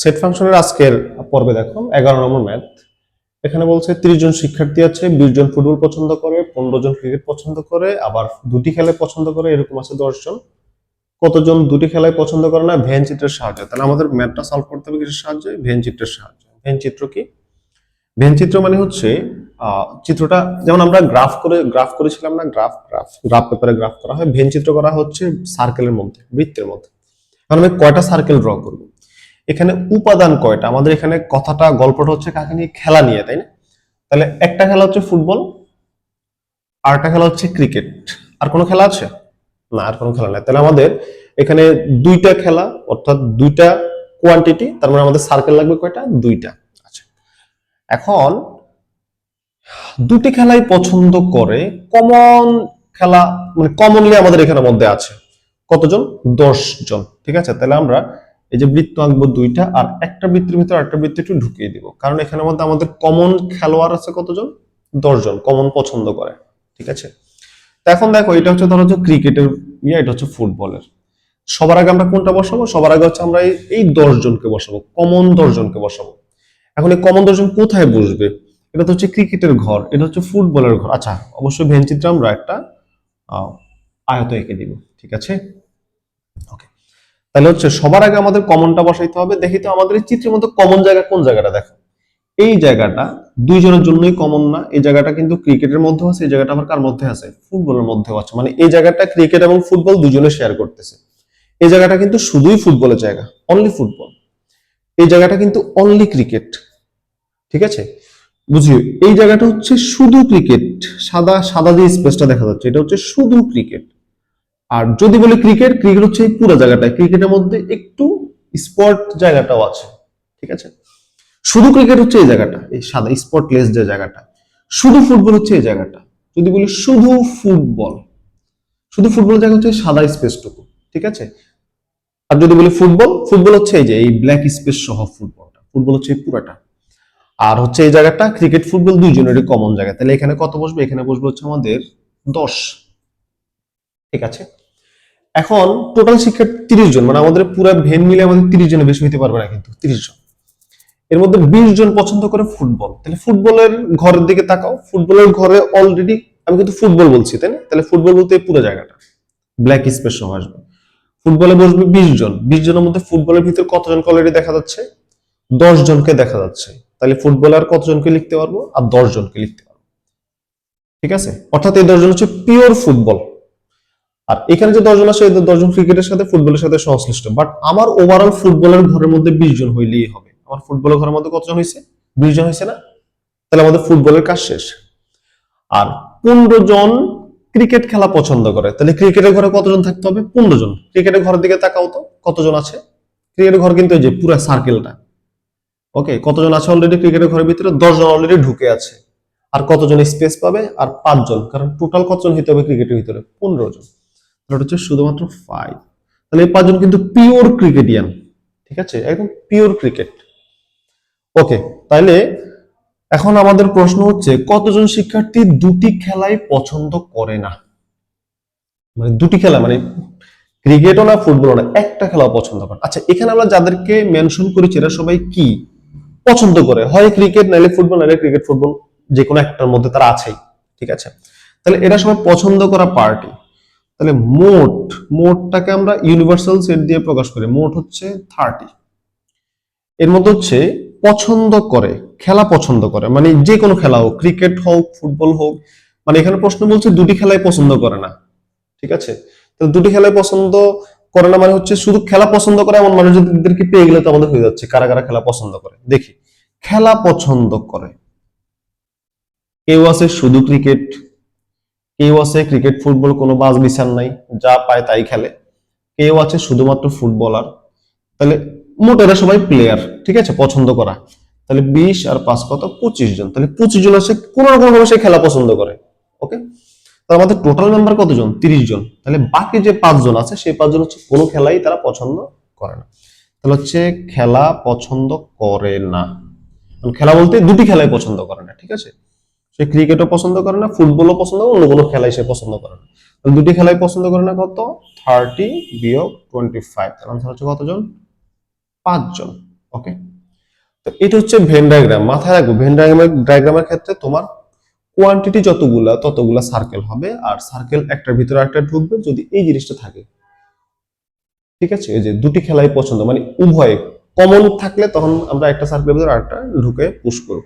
Set ফাংশনের আজকের পর্বে দেখো, এগারো নম্বর ম্যাথ। এখানে বলছে তিরিশ জন শিক্ষার্থী আছে, বিশ জন ফুটবল পছন্দ করে, পনেরো জন ক্রিকেট পছন্দ করে, আবার দুটি খেলায় পছন্দ করে, এরকম আছে দশ জন। কতজন দুটি খেলায় পছন্দ করে না? ভেন চিত্রের সাহায্যে। তাহলে আমাদের ম্যাথটা সলভ করতে হবে কিসের সাহায্যে? ভেন চিত্রের সাহায্যে। ভেন চিত্র কি? ভেন চিত্র মানে হচ্ছে চিত্রটা, যেমন আমরা গ্রাফ করে গ্রাফ করেছিলাম না গ্রাফ গ্রাফ গ্রাফ পেপারে গ্রাফ করা হয়। ভেন চিত্র করা হচ্ছে সার্কেলের মধ্যে, বৃত্তের মধ্যে। এখন আমি কয়টা সার্কেল ড্র করব? এখানে উপাদান কয়টা? আমাদের এখানে কথাটা, গল্পটা হচ্ছে কাকে নিয়ে? খেলা নিয়ে, তাই না? তাহলে একটা খেলা হচ্ছে ফুটবল, আরেকটা খেলা হচ্ছে ক্রিকেট। আর কোনো খেলা আছে? না, আর কোনো খেলা নাই। তাহলে আমাদের এখানে দুইটা খেলা, অর্থাৎ দুইটা কোয়ান্টিটি তার মানে আমাদের সার্কেল লাগবে কয়টা? দুইটা। আচ্ছা। এখন দুটি খেলাই পছন্দ করে কমন খেলা মানে কমনলি আমাদের এখানের মধ্যে আছে। কতজন? দশ জন ঠিক আছে? তাহলে আমরা এই যে বৃত্ত আঁকবো দুইটা, আর একটা বৃত্তের ভিতরে একটা বৃত্ত একটু ঢুকিয়ে দিব। কারণ এখানের মধ্যে আমাদের কমন খেলোয়াড় আছে কতজন? দশ জন কমন পছন্দ করে, ঠিক আছে? তো এখন দেখো, এটা হচ্ছে ধরো ক্রিকেটের ইয়ে এটা হচ্ছে ফুটবলের। সবার আগে আমরা কোনটা বসাবো? সবার আগে হচ্ছে আমরা এই- এই দশ জনকে বসাবো কমন দশ জনকে বসাবো। এখন এই কমন দশ জন কোথায় বসবে? এটা তো হচ্ছে ক্রিকেটের ঘর, এটা হচ্ছে ফুটবলের ঘর। আচ্ছা অবশ্যই ভেন চিত্রে আমরা একটা আয়ত এঁকে দিব, ঠিক আছে? ওকে তাহলে হচ্ছে সবার আগে আমাদের কমনটা বসাইতে হবে। দেখি তো আমাদের চিত্রের মধ্যে কমন জায়গা কোন জায়গাটা দেখো। এই জায়গাটা দুইজনের জন্যই কমন না, এই জায়গাটা কিন্তু ক্রিকেটের মধ্যেও আছে, এই জায়গাটা আবার কার মধ্যে আছে? ফুটবলের মধ্যেও আছে। মানে এই জায়গাটা ক্রিকেট এবং ফুটবল দুজনে শেয়ার করতেছে। এই জায়গাটা কিন্তু শুধুই ফুটবলের জায়গা অনলি ফুটবল। এই জায়গাটা কিন্তু অনলি ক্রিকেট ঠিক আছে? বুঝিও এই জায়গাটা হচ্ছে শুধু ক্রিকেট সাদা সাদা যে স্পেসটা দেখা যাচ্ছে, এটা হচ্ছে শুধু ক্রিকেট আর যদি বলি ক্রিকেট ক্রিকেট হচ্ছে পুরো জায়গাটা ক্রিকেটের মধ্যে একটু স্পট জায়গাটাও আছে, ঠিক আছে? শুধু ক্রিকেট হচ্ছে এই জায়গাটা, এই সাদা স্পটলেস যে জায়গাটা। শুধু ফুটবল হচ্ছে এই জায়গাটা। যদি বলি শুধু ফুটবল শুধু ফুটবল জায়গা হচ্ছে সাদা স্পেসটুকু ঠিক আছে? আর যদি বলি ফুটবল ফুটবল হচ্ছে এই যে, এই ব্ল্যাক স্পেস সহ ফুটবলটা ফুটবল হচ্ছে এই পুরাটা। আর হচ্ছে এই জায়গাটা ক্রিকেট ফুটবল দুইজনেরই কমন জায়গা। তাহলে এখানে কত বসবে? এখানে বসবে হচ্ছে আমাদের দশ, ঠিক আছে? এখন টোটাল শিক্ষার্থী তিরিশ জন মানে আমাদের পুরো ভেন মিলে আমাদের তিরিশ জনের বেশি হইতে পারবে না কিন্তু, তিরিশ জন। এর মধ্যে বিশ জন পছন্দ করে ফুটবল। তাহলে ফুটবলের ঘরের দিকে তাকাও, ফুটবলের ঘরে অলরেডি আমি কিন্তু ফুটবল বলছি, তাই না? তাহলে ফুটবল বলতে পুরো জায়গাটা। ব্ল্যাক স্পেস সহ আসবে। ফুটবলে বসবে বিশ জন। বিশ জনের মধ্যে ফুটবলের ভিতরে কতজনকে অলরেডি দেখা যাচ্ছে? দশ জনকে দেখা যাচ্ছে। তাহলে ফুটবলার কতজনকে লিখতে পারব? আর দশ জনকে লিখতে পারব। ঠিক আছে? অর্থাৎ এই দশজন হচ্ছে পিওর ফুটবল। আর এখানে যে দশজন আছে দশজন ক্রিকেটের সাথে, ফুটবলের সাথে সংশ্লিষ্ট। বাট আমার ওভারঅল ফুটবলের ঘরের মধ্যে বিশ জন হইলেই হবে। আমার ফুটবলের ঘরের মধ্যে কতজন হয়েছে বিশ জন হয়েছে না? তাহলে আমাদের ফুটবলের কাজ শেষ। আর পনেরো জন ক্রিকেট খেলা পছন্দ করে। তাহলে ক্রিকেটের ঘরে কতজন থাকতে হবে? পনেরো জন। ক্রিকেটের ঘরের দিকে তাকাও তো, কতজন আছে? ক্রিকেটের ঘর কিন্তু এই যে পুরো সার্কেলটা ওকে কতজন আছে অলরেডি ক্রিকেটের ঘরের ভিতরে? দশজন অলরেডি ঢুকে আছে। আর কতজন স্পেস পাবে? আর পাঁচজন। কারণ টোটাল কতজন হইতে হবে ক্রিকেটের ভিতরে? পনেরো জন। তাহলে হচ্ছে শুধুমাত্র ফাইভ তাহলে এই পাঁচজন কিন্তু পিওর ক্রিকেটিয়ান ঠিক আছে? একদম পিওর ক্রিকেট ওকে তাহলে এখন আমাদের প্রশ্ন হচ্ছে, কতজন শিক্ষার্থী দুটি খেলাই পছন্দ করে না? মানে দুটি খেলা মানে ক্রিকেটও না ফুটবলও না, একটা খেলা পছন্দ করে আচ্ছা এখানে আমরা যাদেরকে মেনশন করেছি, এরা সবাই কি পছন্দ করে? হয় ক্রিকেট নাইলে ফুটবল নাইলে ক্রিকেট ফুটবল যে কোনো একটার মধ্যে তারা আছেই, ঠিক আছে? তাহলে এরা সবাই পছন্দ করা পার্টি তাহলে মোট, মোটটাকে আমরা ইউনিভার্সাল সেট দিয়ে প্রকাশ করি। মোট হচ্ছে থার্টি এর মধ্যে হচ্ছে পছন্দ করে, খেলা পছন্দ করে। মানে যে কোনো খেলা হোক ক্রিকেট হোক ফুটবল হোক মানে এখানে প্রশ্ন বলছে দুটি খেলাই পছন্দ করে না। ঠিক আছে? তো দুটি খেলাই পছন্দ করে না মানে হচ্ছে শুধু খেলা পছন্দ করে, এমন মানুষদেরকে পেয়ে গেলে তো আমাদের হয়ে যাচ্ছে, কারা কারা খেলা পছন্দ করে। দেখি, খেলা পছন্দ করে। কেউ আছে শুধু ক্রিকেট কেউ আছে ক্রিকেট ফুটবল কোনো বাজ বিচার নাই, যা পায় তাই খেলে। কেউ আছে শুধুমাত্র ফুটবলার তাহলে মোট এরা সবাই প্লেয়ার ঠিক আছে, পছন্দ করা। তাহলে বিশ আর পাঁচ কত? পঁচিশ জন। তাহলে পঁচিশ জন আছে কোন রকম ভাবে সে খেলা পছন্দ করে ওকে তাহলে আমাদের টোটাল মেম্বার কতজন? তিরিশ জন। তাহলে বাকি যে পাঁচজন আছে, সেই পাঁচজন হচ্ছে কোনো খেলাই তারা পছন্দ করে না। তাহলে হচ্ছে খেলা পছন্দ করে না। খেলা বলতে দুটি খেলাই পছন্দ করে না, ঠিক আছে? সে ক্রিকেটও পছন্দ করে না, ফুটবলও পছন্দ করে অন্য কোনো খেলাই সে পছন্দ করে না। তাহলে দুটি খেলাই পছন্দ করে না কত? থার্টি বিয়োগ টোয়েন্টি ফাইভ তাহলে আনসার হচ্ছে কতজন? পাঁচজন ওকে তো এটা হচ্ছে ভেন ডায়াগ্রাম মাথায় রাখব ভেন ডায়াগ্রামের ডায়াগ্রামের ক্ষেত্রে তোমার কোয়ান্টিটি যতগুলা, ততগুলা সার্কেল হবে, আর সার্কেল একটার ভিতরে একটা ঢুকবে যদি এই জিনিসটা থাকে। ঠিক আছে? এই যে দুটি খেলাই পছন্দ মানে উভয় কমন থাকলে তখন আমরা একটা সার্কেলের ভিতরে আরেকটা ঢুকে পুশ করব।